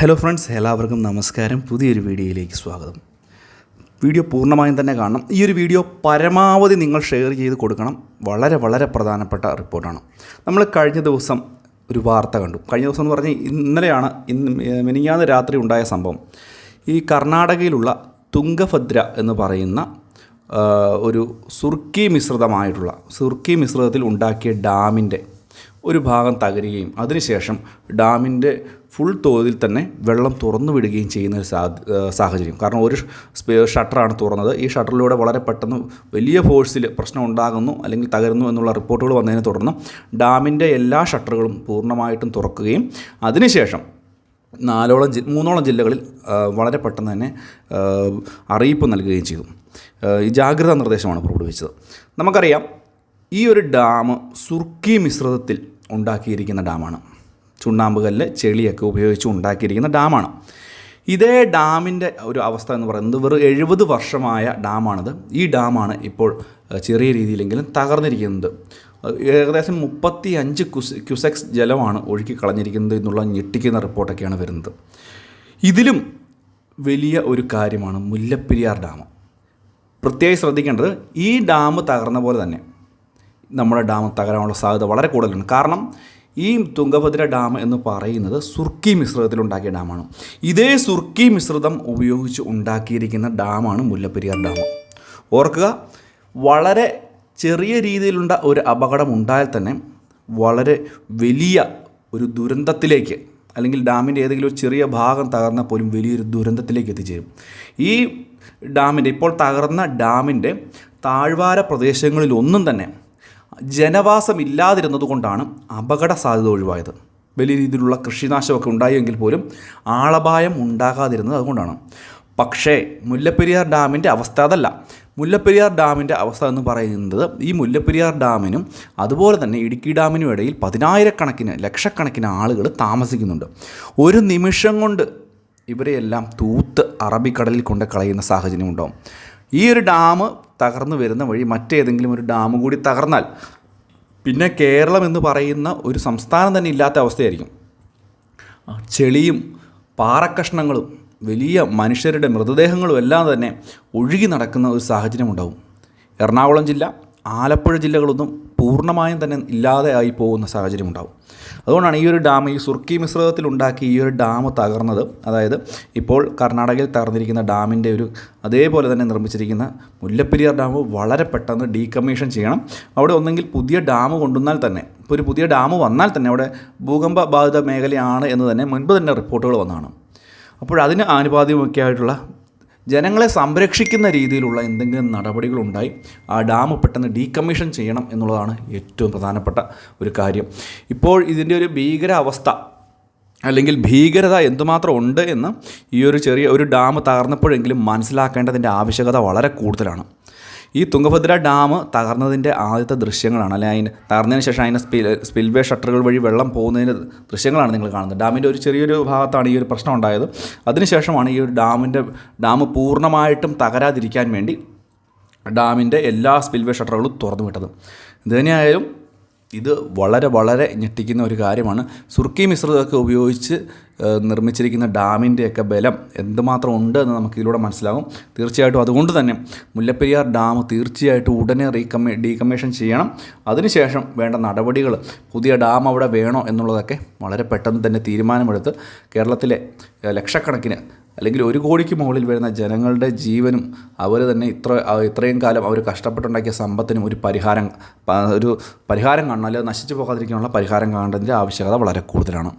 Hello friends എല്ലാവർക്കും നമസ്കാരം. പുതിയൊരു വീഡിയോയിലേക്ക് സ്വാഗതം. വീഡിയോ പൂർണമായും തന്നെ കാണണം. ഈ ഒരു വീഡിയോ പരമാവധി നിങ്ങൾ ഷെയർ ചെയ്ത് കൊടുക്കണം. വളരെ വളരെ പ്രധാനപ്പെട്ട റിപ്പോർട്ടാണ് നമ്മൾ കഴിഞ്ഞ ദിവസം ഒരു വാർത്ത കണ്ടു. കഴിഞ്ഞ ദിവസം എന്ന് പറഞ്ഞാൽ ഇന്നലെയാണ് ഇന്ന് മിനിഞ്ഞാന്ന് രാത്രി ഉണ്ടായ സംഭവം. ഈ കർണാടകയിലുള്ള തുംഗഭദ്ര എന്ന് പറയുന്ന ഒരു സുർക്കി മിശ്രിതമായിട്ടുള്ള സുർക്കി മിശ്രിതത്തിൽ ഉണ്ടാക്കിയ ഡാമിന്റെ ഒരു ഭാഗം തകരുകയും അതിനുശേഷം ഡാമിന്റെ ഫുൾ തോതിൽ തന്നെ വെള്ളം തുറന്നു വിടുകയും ചെയ്യുന്ന ഒരു സാഹചര്യം. കാരണം ഒരു ഷട്ടറാണ് തുറന്നത്. ഈ ഷട്ടറിലൂടെ വളരെ പെട്ടെന്ന് വലിയ ഫോഴ്സിൽ പ്രശ്നം ഉണ്ടാകുന്നു അല്ലെങ്കിൽ തകരുന്നു എന്നുള്ള റിപ്പോർട്ടുകൾ വന്നതിനെ തുടർന്ന് ഡാമിന്റെ എല്ലാ ഷട്ടറുകളും പൂർണമായിട്ടും തുറക്കുകയും അതിനുശേഷം നാലോളം ജി മൂന്നോളം ജില്ലകളിൽ വളരെ പെട്ടെന്ന് തന്നെ അറിയിപ്പ് നൽകുകയും ചെയ്തു. ഈ ജാഗ്രതാ നിർദ്ദേശമാണ് പുറപ്പെടുവിച്ചത്. നമുക്കറിയാം ഈ ഒരു ഡാം സുർക്കി മിശ്രിതത്തിൽ ഉണ്ടാക്കിയിരിക്കുന്ന ഡാമാണ്. ചുണ്ണാമ്പുകല്ല് ചെളിയൊക്കെ ഉപയോഗിച്ച് ഉണ്ടാക്കിയിരിക്കുന്ന ഡാമാണ്. ഇതേ ഡാമിന്റെ ഒരു അവസ്ഥ എന്ന് പറയുന്നത് വെറും എഴുപത് വർഷമായ ഡാമാണിത്. ഈ ഡാമാണ് ഇപ്പോൾ ചെറിയ രീതിയിലെങ്കിലും തകർന്നിരിക്കുന്നത്. ഏകദേശം മുപ്പത്തി അഞ്ച് ക്യുസ് ക്യുസെക്സ് ജലമാണ് ഒഴുക്കി കളഞ്ഞിരിക്കുന്നത് എന്നുള്ള ഞെട്ടിക്കുന്ന റിപ്പോർട്ടൊക്കെയാണ് വരുന്നത്. ഇതിലും വലിയ ഒരു കാര്യമാണ് മുല്ലപ്പെരിയാർ ഡാം. പ്രത്യേകം ശ്രദ്ധിക്കേണ്ടത് ഈ ഡാം തകർന്ന പോലെ തന്നെ നമ്മുടെ ഡാം തകരാനുള്ള സാധ്യത വളരെ കൂടുതലാണ്. കാരണം ഈ തുംഗഭദ്ര ഡാം എന്ന് പറയുന്നത് സുർക്കി മിശ്രിതത്തിലുണ്ടാക്കിയ ഡാമാണ്. ഇതേ സുർക്കി മിശ്രിതം ഉപയോഗിച്ച് ഉണ്ടാക്കിയിരിക്കുന്ന ഡാമാണ് മുല്ലപ്പെരിയാർ ഡാം. ഓർക്കുക വളരെ ചെറിയ രീതിയിലുള്ള ഒരു അപകടം ഉണ്ടായാൽ തന്നെ വളരെ വലിയ ഒരു ദുരന്തത്തിലേക്ക് അല്ലെങ്കിൽ ഡാമിന്റെ ഏതെങ്കിലും ഒരു ചെറിയ ഭാഗം തകർന്നാൽ പോലും വലിയൊരു ദുരന്തത്തിലേക്ക് എത്തിച്ചേരും. ഈ ഡാമിന്റെ ഇപ്പോൾ തകർന്ന ഡാമിന്റെ താഴ്വാര പ്രദേശങ്ങളിലൊന്നും തന്നെ ജനവാസമില്ലാതിരുന്നത് കൊണ്ടാണ് അപകട സാധ്യത ഒഴിവായത്. വലിയ രീതിയിലുള്ള കൃഷിനാശമൊക്കെ ഉണ്ടായെങ്കിൽ പോലും ആളപായം ഉണ്ടാകാതിരുന്നത് അതുകൊണ്ടാണ്. പക്ഷേ മുല്ലപ്പെരിയാർ ഡാമിന്റെ അവസ്ഥ അതല്ല. മുല്ലപ്പെരിയാർ ഡാമിന്റെ അവസ്ഥ എന്ന് പറയുന്നത് ഈ മുല്ലപ്പെരിയാർ ഡാമിനും അതുപോലെ തന്നെ ഇടുക്കി ഡാമിനും ഇടയിൽ പതിനായിരക്കണക്കിന് ലക്ഷക്കണക്കിന് ആളുകൾ താമസിക്കുന്നുണ്ട്. ഒരു നിമിഷം കൊണ്ട് ഇവരെയെല്ലാം തൂത്ത് അറബിക്കടലിൽ കൊണ്ട് കളയുന്ന സാഹചര്യം ഉണ്ടാവും ഈ ഒരു ഡാം തകർന്നു വരുന്ന വഴി മറ്റേതെങ്കിലും ഒരു ഡാം കൂടി തകർന്നാൽ പിന്നെ കേരളം എന്ന് പറയുന്ന ഒരു സംസ്ഥാനം തന്നെ ഇല്ലാത്ത അവസ്ഥയായിരിക്കും. ചെളിയും പാറക്കഷ്ണങ്ങളും വലിയ മനുഷ്യരുടെ മൃതദേഹങ്ങളും എല്ലാം തന്നെ ഒഴുകി നടക്കുന്ന ഒരു സാഹചര്യം ഉണ്ടാവും എറണാകുളം ജില്ല ആലപ്പുഴ ജില്ലകളൊന്നും പൂർണമായും തന്നെ ഇല്ലാതെ ആയി പോകുന്ന സാഹചര്യം അതുകൊണ്ടാണ് ഈ ഒരു ഡാം ഈ സുർക്കി മിശ്രിതത്തിൽ ഉണ്ടാക്കി ഈ ഒരു ഡാം തകർന്നത്. അതായത് ഇപ്പോൾ കർണാടകയിൽ തകർന്നിരിക്കുന്ന ഡാമിന്റെ ഒരു അതേപോലെ തന്നെ നിർമ്മിച്ചിരിക്കുന്ന മുല്ലപ്പെരിയാർ ഡാം വളരെ പെട്ടെന്ന് ഡീകമ്മീഷൻ ചെയ്യണം. അവിടെ ഒന്നെങ്കിൽ പുതിയ ഡാം കൊണ്ടുവന്നാൽ തന്നെ ഇപ്പോൾ ഒരു പുതിയ ഡാം വന്നാൽ തന്നെ അവിടെ ഭൂകമ്പ ബാധിത മേഖലയാണ് എന്ന് തന്നെ മുൻപ് തന്നെ റിപ്പോർട്ടുകൾ വന്നതാണ്. അപ്പോൾ അതിന് ആനുപാതികമൊക്കെ ആയിട്ടുള്ള ജനങ്ങളെ സംരക്ഷിക്കുന്ന രീതിയിലുള്ള എന്തെങ്കിലും നടപടികളുണ്ടായി ആ ഡാം പെട്ടെന്ന് ഡീകമ്മീഷൻ ചെയ്യണം എന്നുള്ളതാണ് ഏറ്റവും പ്രധാനപ്പെട്ട ഒരു കാര്യം. ഇപ്പോൾ ഇതിന്റെ ഒരു ഭീകരാവസ്ഥ അല്ലെങ്കിൽ ഭീകരത എന്തുമാത്രം ഉണ്ട് എന്ന് ഈ ഒരു ചെറിയ ഒരു ഡാം തകർന്നപ്പോഴെങ്കിലും മനസ്സിലാക്കേണ്ടതിന്റെ ആവശ്യകത വളരെ കൂടുതലാണ്. ഈ തുംഗഭദ്ര ഡാം തകർന്നതിന്റെ ആദ്യത്തെ ദൃശ്യങ്ങളാണ്. അല്ലെങ്കിൽ അതിന് തകർന്നതിന് ശേഷം അതിന്റെ സ്പിൽ സ്പിൽവേ ഷട്ടറുകൾ വഴി വെള്ളം പോകുന്നതിന്റെ ദൃശ്യങ്ങളാണ് നിങ്ങൾ കാണുന്നത്. ഡാമിന്റെ ഒരു ചെറിയൊരു ഭാഗത്താണ് ഈ ഒരു പ്രശ്നം ഉണ്ടായത്. അതിനുശേഷമാണ് ഈ ഒരു ഡാമിന്റെ ഡാം പൂർണമായിട്ടും തകരാതിരിക്കാൻ വേണ്ടി ഡാമിന്റെ എല്ലാ സ്പിൽവേ ഷട്ടറുകളും തുറന്നു വിട്ടത്. ഇത് തന്നെയായാലും ഇത് വളരെ വളരെ ഞെട്ടിക്കുന്ന ഒരു കാര്യമാണ്. സുർക്കി മിശ്രിതമൊക്കെ ഉപയോഗിച്ച് നിർമ്മിച്ചിരിക്കുന്ന ഡാമിന്റെയൊക്കെ ബലം എന്തുമാത്രം ഉണ്ട് എന്ന് നമുക്കിതിലൂടെ മനസ്സിലാകും. തീർച്ചയായിട്ടും അതുകൊണ്ട് തന്നെ മുല്ലപ്പെരിയാർ ഡാം തീർച്ചയായിട്ടും ഉടനെ റീകമ്മി ഡീകമ്മീഷൻ ചെയ്യണം. അതിനുശേഷം വേണ്ട നടപടികൾ പുതിയ ഡാം അവിടെ വേണോ എന്നുള്ളതൊക്കെ വളരെ പെട്ടെന്ന് തന്നെ തീരുമാനമെടുത്ത് കേരളത്തിലെ ലക്ഷക്കണക്കിന് അല്ലെങ്കിൽ ഒരു കോടിക്ക് മുകളിൽ വരുന്ന ജനങ്ങളുടെ ജീവനും അവർ തന്നെ ഇത്ര ഇത്രയും കാലം അവർ കഷ്ടപ്പെട്ടുണ്ടാക്കിയ സമ്പത്തിനും ഒരു പരിഹാരം ഒരു പരിഹാരം കാണണം. അല്ലെങ്കിൽ നശിച്ചു പോകാതിരിക്കാനുള്ള പരിഹാരം കാണേണ്ടതിന്റെ ആവശ്യകത വളരെ കൂടുതലാണ്.